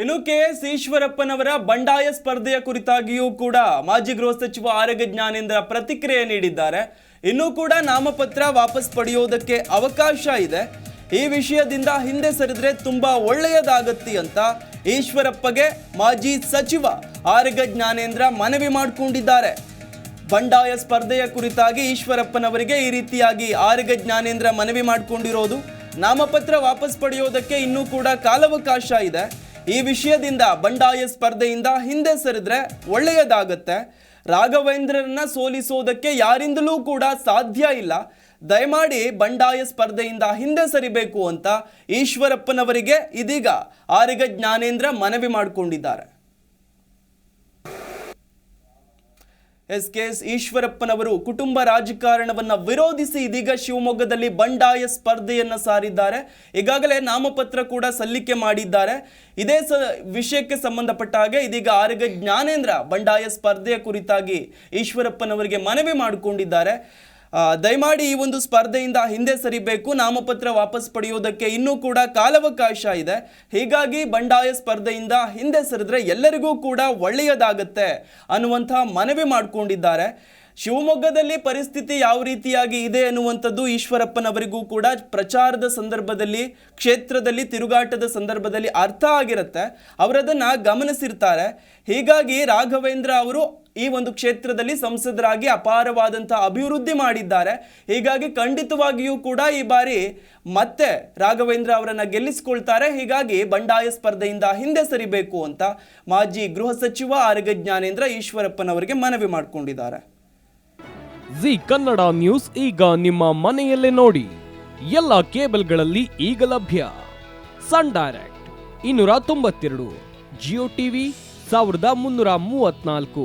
ಇನ್ನು K S ಈಶ್ವರಪ್ಪನವರ ಬಂಡಾಯ ಸ್ಪರ್ಧೆಯ ಕುರಿತಾಗಿಯೂ ಕೂಡ ಮಾಜಿ ಗೃಹ ಸಚಿವ ಆರೋಗ್ಯ ಜ್ಞಾನೇಂದ್ರ ಪ್ರತಿಕ್ರಿಯೆ ನೀಡಿದ್ದಾರೆ. ಇನ್ನೂ ಕೂಡ ನಾಮಪತ್ರ ವಾಪಸ್ ಪಡೆಯೋದಕ್ಕೆ ಅವಕಾಶ ಇದೆ. ಈ ವಿಷಯದಿಂದ ಹಿಂದೆ ಸರಿದ್ರೆ ತುಂಬಾ ಒಳ್ಳೆಯದಾಗತ್ತಿ ಅಂತ ಈಶ್ವರಪ್ಪಗೆ ಮಾಜಿ ಸಚಿವ ಆರೋಗ್ಯ ಜ್ಞಾನೇಂದ್ರ ಮನವಿ ಮಾಡಿಕೊಂಡಿದ್ದಾರೆ. ಬಂಡಾಯ ಸ್ಪರ್ಧೆಯ ಕುರಿತಾಗಿ ಈಶ್ವರಪ್ಪನವರಿಗೆ ಈ ರೀತಿಯಾಗಿ ಆರೋಗ್ಯ ಜ್ಞಾನೇಂದ್ರ ಮನವಿ ಮಾಡಿಕೊಂಡಿರೋದು. ನಾಮಪತ್ರ ವಾಪಸ್ ಪಡೆಯೋದಕ್ಕೆ ಇನ್ನೂ ಕೂಡ ಕಾಲಾವಕಾಶ ಇದೆ. ಈ ವಿಷಯದಿಂದ ಬಂಡಾಯ ಸ್ಪರ್ಧೆಯಿಂದ ಹಿಂದೆ ಸರಿದ್ರೆ ಒಳ್ಳೆಯದಾಗತ್ತೆ. ರಾಘವೇಂದ್ರರನ್ನ ಸೋಲಿಸೋದಕ್ಕೆ ಯಾರಿಂದಲೂ ಕೂಡ ಸಾಧ್ಯ ಇಲ್ಲ. ದಯಮಾಡಿ ಬಂಡಾಯ ಸ್ಪರ್ಧೆಯಿಂದ ಹಿಂದೆ ಸರಿಬೇಕು ಅಂತ ಈಶ್ವರಪ್ಪನವರಿಗೆ ಇದೀಗ ಆರಿಗ ಜ್ಞಾನೇಂದ್ರ ಮನವಿ ಮಾಡಿಕೊಂಡಿದ್ದಾರೆ. ಎಸ್ ಕೆ ಎಸ್ ಈಶ್ವರಪ್ಪನವರು ಕುಟುಂಬ ರಾಜಕಾರಣವನ್ನು ವಿರೋಧಿಸಿ ಇದೀಗ ಶಿವಮೊಗ್ಗದಲ್ಲಿ ಬಂಡಾಯ ಸ್ಪರ್ಧೆಯನ್ನು ಸಾರಿದ್ದಾರೆ. ಈಗಾಗಲೇ ನಾಮಪತ್ರ ಕೂಡ ಸಲ್ಲಿಕೆ ಮಾಡಿದ್ದಾರೆ. ಇದೇ ಸ ವಿಷಯಕ್ಕೆ ಸಂಬಂಧಪಟ್ಟ ಹಾಗೆ ಇದೀಗ ಆರೋಗ್ಯ ಜ್ಞಾನೇಂದ್ರ ಬಂಡಾಯ ಸ್ಪರ್ಧೆಯ ಕುರಿತಾಗಿ ಈಶ್ವರಪ್ಪನವರಿಗೆ ಮನವಿ ಮಾಡಿಕೊಂಡಿದ್ದಾರೆ. ದಯಮಾಡಿ ಈ ಒಂದು ಸ್ಪರ್ಧೆಯಿಂದ ಹಿಂದೆ ಸರಿಬೇಕು, ನಾಮಪತ್ರ ವಾಪಸ್ ಪಡೆಯೋದಕ್ಕೆ ಇನ್ನೂ ಕೂಡ ಕಾಲಾವಕಾಶ ಇದೆ. ಹೀಗಾಗಿ ಬಂಡಾಯ ಸ್ಪರ್ಧೆಯಿಂದ ಹಿಂದೆ ಸರಿದ್ರೆ ಎಲ್ಲರಿಗೂ ಕೂಡ ಒಳ್ಳೆಯದಾಗತ್ತೆ ಅನ್ನುವಂಥ ಮನವಿ ಮಾಡಿಕೊಂಡಿದ್ದಾರೆ. ಶಿವಮೊಗ್ಗದಲ್ಲಿ ಪರಿಸ್ಥಿತಿ ಯಾವ ರೀತಿಯಾಗಿ ಇದೆ ಅನ್ನುವಂಥದ್ದು ಈಶ್ವರಪ್ಪನವರಿಗೂ ಕೂಡ ಪ್ರಚಾರದ ಸಂದರ್ಭದಲ್ಲಿ, ಕ್ಷೇತ್ರದಲ್ಲಿ, ತಿರುಗಾಟದ ಸಂದರ್ಭದಲ್ಲಿ ಅರ್ಥ ಆಗಿರುತ್ತೆ. ಅವರದನ್ನು ಗಮನಿಸಿರ್ತಾರೆ. ಹೀಗಾಗಿ ರಾಘವೇಂದ್ರ ಅವರು ಈ ಒಂದು ಕ್ಷೇತ್ರದಲ್ಲಿ ಸಂಸದರಾಗಿ ಅಪಾರವಾದಂತಹ ಅಭಿವೃದ್ಧಿ ಮಾಡಿದ್ದಾರೆ. ಹೀಗಾಗಿ ಖಂಡಿತವಾಗಿಯೂ ಕೂಡ ಈ ಬಾರಿ ಮತ್ತೆ ರಾಘವೇಂದ್ರ ಅವರನ್ನು ಗೆಲ್ಲಿಸಿಕೊಳ್ತಾರೆ. ಹೀಗಾಗಿ ಬಂಡಾಯ ಸ್ಪರ್ಧೆಯಿಂದ ಹಿಂದೆ ಸರಿಬೇಕು ಅಂತ ಮಾಜಿ ಗೃಹ ಸಚಿವ ಆರೋಗ್ಯ ಜ್ಞಾನೇಂದ್ರ ಈಶ್ವರಪ್ಪನವರಿಗೆ ಮನವಿ ಮಾಡಿಕೊಂಡಿದ್ದಾರೆ. ಜಿ ಕನ್ನಡ ನ್ಯೂಸ್ ಈಗ ನಿಮ್ಮ ಮನೆಯಲ್ಲೇ ನೋಡಿ. ಎಲ್ಲ ಕೇಬಲ್ಗಳಲ್ಲಿ ಈಗ ಲಭ್ಯ. ಸನ್ ಡೈರೆಕ್ಟ್ ಇನ್ನೂರ ತೊಂಬತ್ತೆರಡು, ಜಿಯೋ ಟಿವಿ ಸಾವಿರದ ಮುನ್ನೂರ ಮೂವತ್ನಾಲ್ಕು